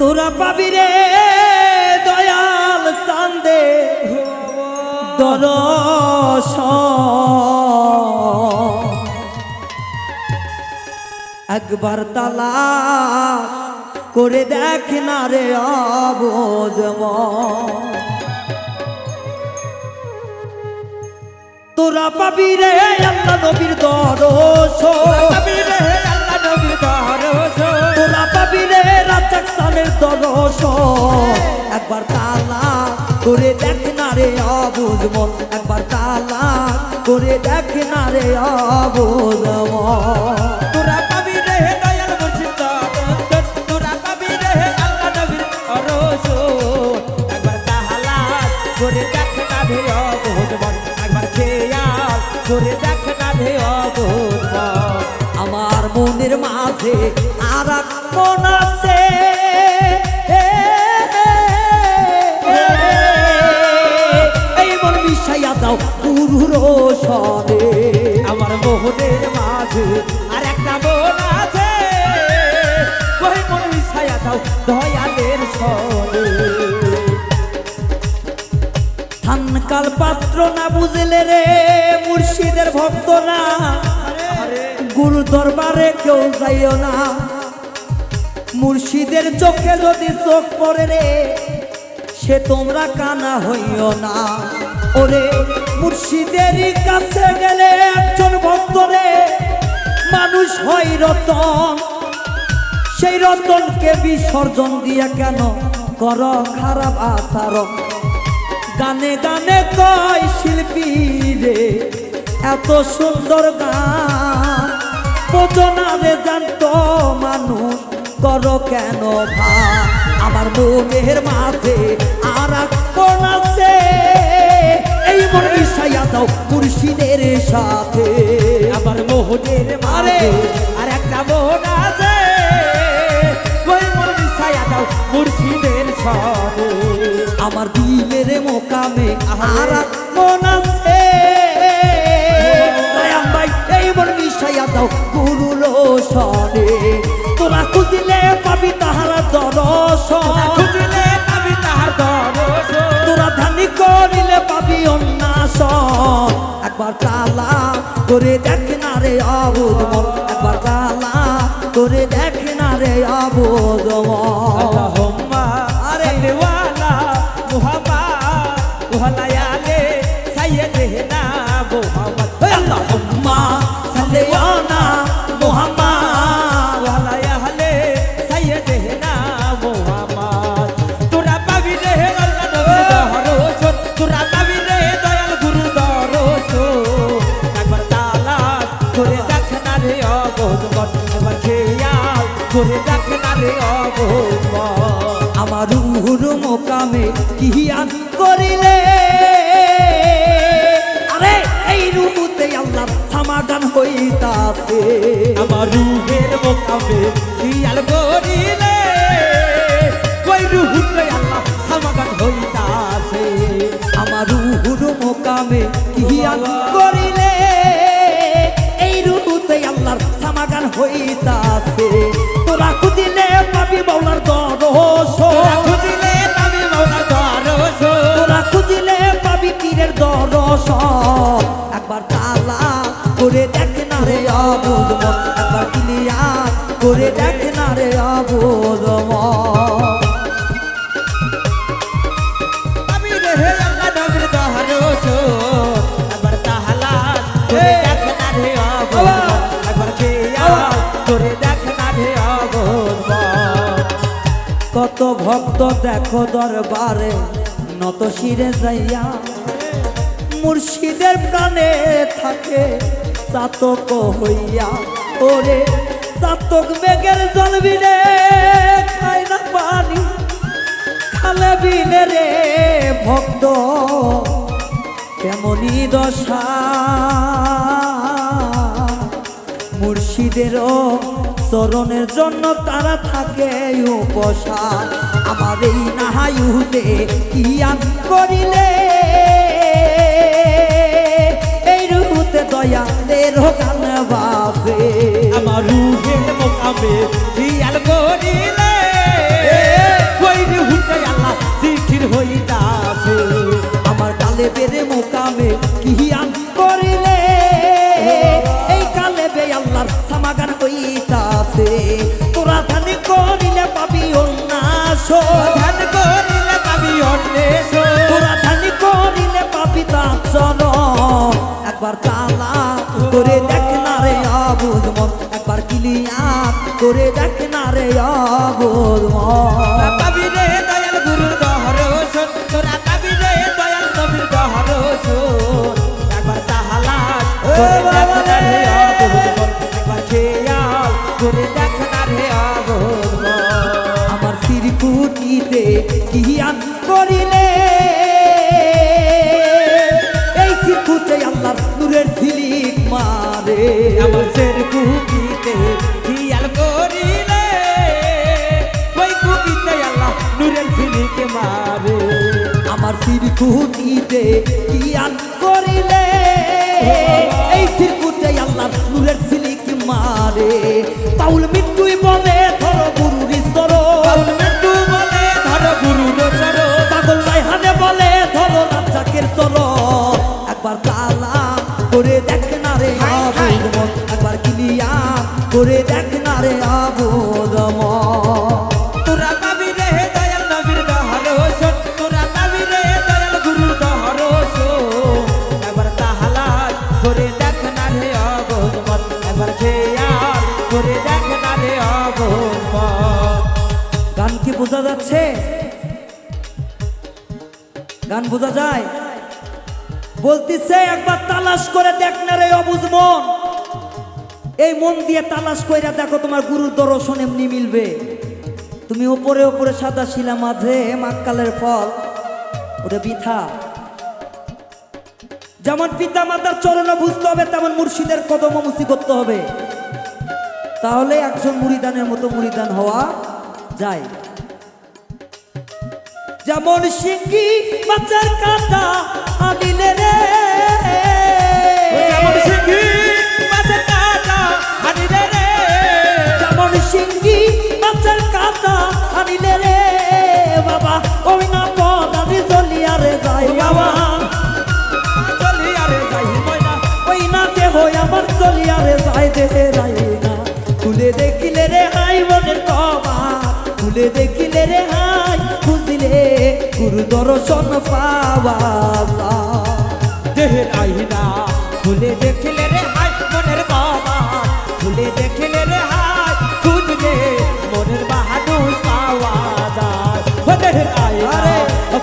তোরা পাবি রে দয়াল চান্দে। দরস। একবার তালা করে দেখ না রে অবজম তোরা পাবি রে আল্লাহ নবীর দরস। করে দেখ না রে অবুজ মন একবার তালা করে দেখ না রে অবুজ মন। তোরা পাবি রে দয়াল মুর্শিদ তোরা পাবি রে আল্লাহ নবীর রসুল একবার তাহালাত করে দেখ না ভে অবুধ মন একবার খেয়াল করে দেখ না ভে অবুধ মন। আমার মনের মাঝে আর এক মন আছে। গুরু রোশনে আমার মোহনের মাঝে আর একটা মন আছে। ওই মন মিশাইয়া দাও দয়ালের সনে ধানকাল পাত্র না বুঝলে রে মুর্শিদের ভক্ত না। গুরু দরবারে কেউ যাইও না। মুর্শিদের চোখে যদি চোখ পড়ে রে, সে তোমরা কানা হইও না। ওরে মুর্শিদের কাছে গেলে একজন ভক্ত রে মানুষ হয় রতন। সেই রতনকে বিসর্জন দিয়ে কেন কর খারাপ আচরণ? গানে গানে কয় শিল্পী রে, এত সুন্দর গান। বোঝনা রে জানত মানুষ, করো কেন ভান আমার মনের মাঝে আর এক এই মিশাইয়া দাও মুর্শিদের সাথে। আমার মোহনের মারে আর একটা মন আছে। ওই মিশাইয়া দাও মুর্শিদের সনে আমার দিলের মোকামে আর মন আছে। এই মন মিশাইয়া দাও গুরু লোসনে তোরা খুঁজিলে কালা করে দেখ না রে আবুদ একবার কালা করে দেখ না রে অবুধ রে আমার রুহুর মোকামে করিলে? আরে, এই রুহুতে আল্লাহ সমাধান হইতাছে। আমার রুহের মোকামে খেয়াল করিলে? রুহুতে আল্লাহ সমাগত হইতাছে। আমার মোকামে কিয়ান করিলে? হইতাছে। তোরা খুঁজিলে পাবি বাউলার দরস। খুঁজিলে পাবি বাউলার দরস। তোরা খুঁজিলে পাবি পীরের দরস। একবার তালা করে দেখ না রে একবার কিলিয়া করে দেখ না রে কত ভক্ত দেখো দরবারে, নত শিরে যাইয়া মুর্শিদের প্রাণে থাকে চাতক হইয়া। ওরে চাতক মেঘের জল বিনে খায় না পানি, খালে বিনে রে ভক্ত কেমনই দশা। মুর্শিদেরও চরণের জন্য তারা থাকে উপসা আমার এই নাহায়ুতে আমি করিলে? এই রুহুতে দয়া দের গান বাপে আমার রুহের মোকামে আর করিলে। করে দেখ না রে অবুজ পাবি রে দয়াল গুরুর দহরসন তোরা পাবি রে দয়াল নবীর দহরসন একবার তাহালাস করে দেখ না রে। অবুঝ একবার খেয়াল করে দেখ না রে অবুঝ আমার সিরকুটিতে কিয়ান আমার সিরকুটিতে কিয়ান করিলে এই নূরের ঝিলিক মারে। পাউল মৃত্যুই বলে ধরো গুরুর স্তর পাউল মৃত্যু বলে ধর গুরুর চরণ পাগল রায়হানে বলে ধরো রাজ্জাকের চলো একবার তালা করে দেখ না রে। আবুদ একবার কিলিয়া করে দেখ না রে আবুদ মন বোঝা যাচ্ছে? গান বোঝা যায়? বলতিছে, একবার তালাশ করে দেখ না রে অবুজ মন। এই মন দিয়ে তালাশ কইরা দেখো তোমার গুরুর দর্শন এমনি মিলবে। তুমি উপরে উপরে সাদা শিলা, মাঝে মাক্কালের ফল ওটা বিথা। যেমন পিতা মাতার চরণ বুঝতে হবে, তেমন মুর্শিদের কদম মুসি করতে হবে। তাহলে একজন মুড়িদানের মতো মুড়িদান হওয়া যায়। যেমন সিঙ্গি মাছের কাটা আনিলে রে। যেমন সিংহি মাছের কাঁটা হানিলে রে। যেমন সিঙ্গি মাছের কাটা আনিলে রে। বাবা ওই না পদারি চলিয়া রে যাই বাবা। চলি আরে যাই ময়না। ওই না দেহ আমার চলিয়া রে যাই দেহে রাই খুলে দেখিলে রে হাই বুঝিলে গুরু দর্শন পাওয়া। দেহের আইনা খুলে দেখলে রে হাই মনের বাবা খুলে দেখলে রে হাই খুঁজলে মনের বাহাদুর পাওয়া যায় দেহের আইনা!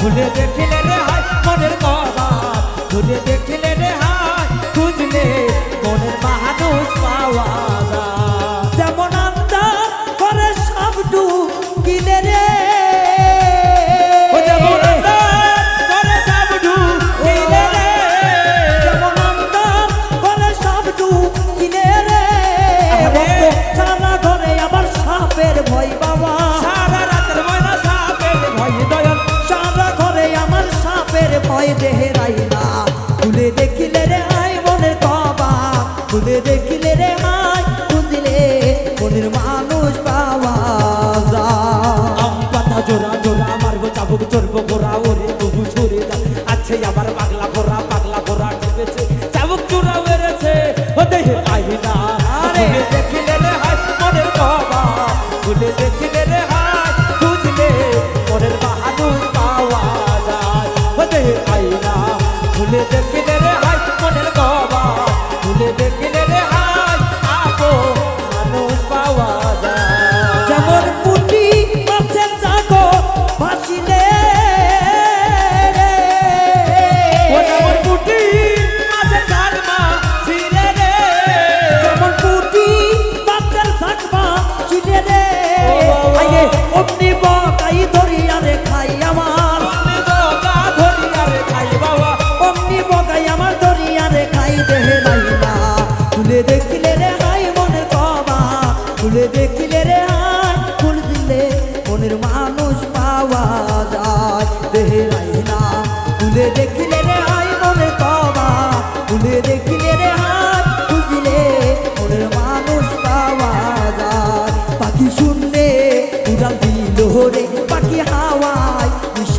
খুলে দেখলে রে হাই মনের বাবা খুলে দেখলে রে আই বুঝলে মনের মানুষ পাওয়া মারবো চাবুক চড়বো গোড়া ওরে, তবু ছড়ে আছে আবার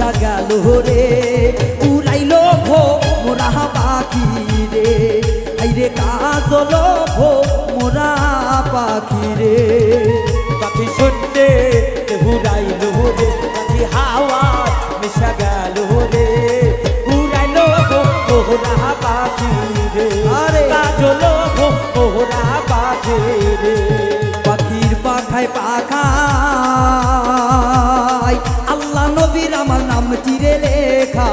ভাইসা গেল রে। উড়াইল ভো মোরা পাখি রে। আইরে কাজল ভো মোরা পাখি রে। পাখি শুনতে উড়াইল রে পাখি হাওয়া মিশা গেল রে। উড়াইল ভো মোরা পাখি রে। আরে। কাজল ভো মোরা পাখি রে। পাখির পাখায় পাখা চিরে লেখা।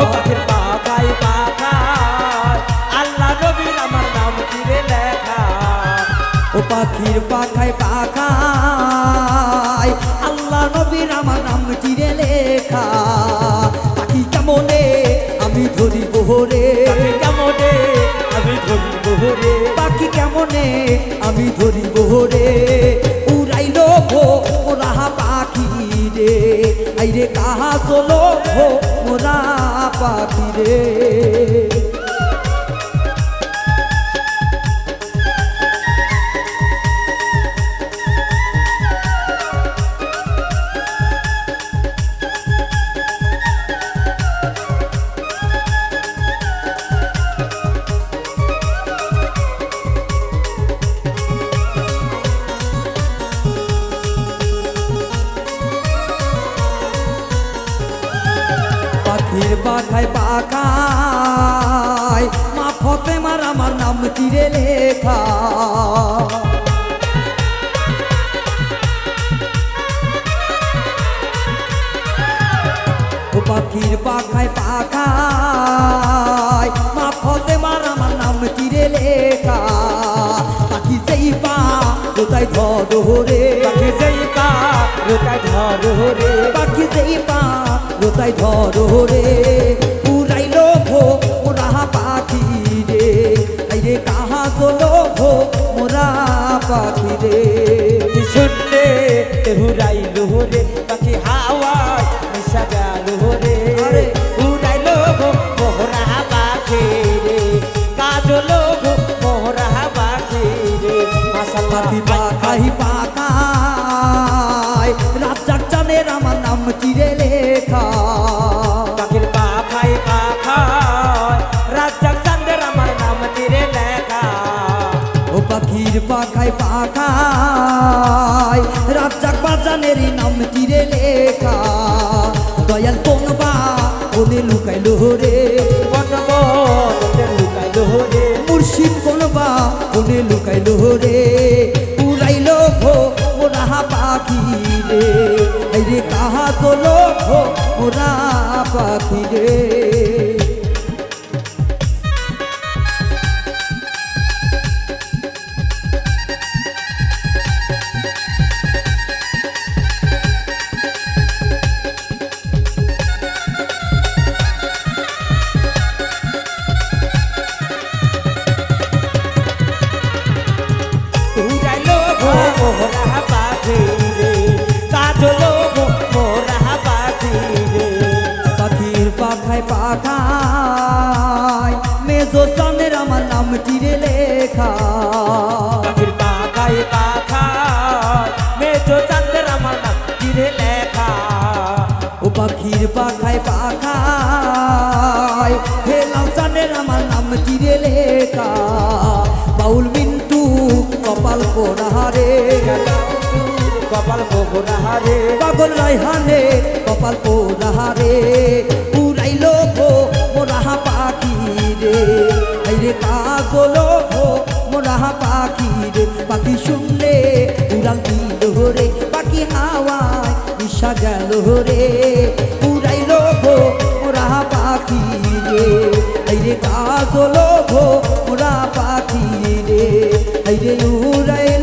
ও পাখির পাখায় পাখায় আল্লাহ নবীর আমার নাম তীরে লেখা। ও পাখির পাখায় পাখায় আইরে কাহা চলো মোরা পাখি রে পাখায় পাখায় মা ফতে মার আমার নাম চিরে লেখা। পাখির পাখায় পাখায় মা ফতে ধরে পাখি যেই পা রোটায় ধরো রে পাখি যেই পা রোতাই ধরো রে উড়াইলো ভো মোরা পাখি রে। আইরে কাহা চলো ভো মোরা পাখি রে। শুনলে হুরাইলো রে পাখি হাওয়ায় মিশা গেল রে আরে। উড়াইলো গো মোহরা পাখি রে। কাজলো গো মোহরা পাখি রে। মাশাআল্লাহ পাখি পাখাই পাতায় রাত জাগ জানের আমার নাম চিরে লেখা। পাখির পাখাই পাখায়। রাজ্জাক চান্দের আমার নাম তীরে লেখা। ও পাখির পাখাই রাত জাগ বাজানেরই নাম চিরে লেখা। ভো চিরে লেখা। পাখির পাখাই পাখায় মেজো চান্দের আমার নাম তীরে লেখা। ও পাখির পাখায় পাখায় হে লাউসানের আমার নাম চিরে লেখা। বাউল মিন্টু কপাল পোড়াহারে কপাল মোহরা রে পাগল রাইহানে কপাল পোড়াহারে কাজলো মোরা পাখির পাখি শুনলে উড়াল দিল রে, পাখি হাওয়ায় মিশা গেল রে। উড়াইল গো, মোরা পাখি রে আইরে কাজলো ভো মোরা পাখি রে উড়াইলো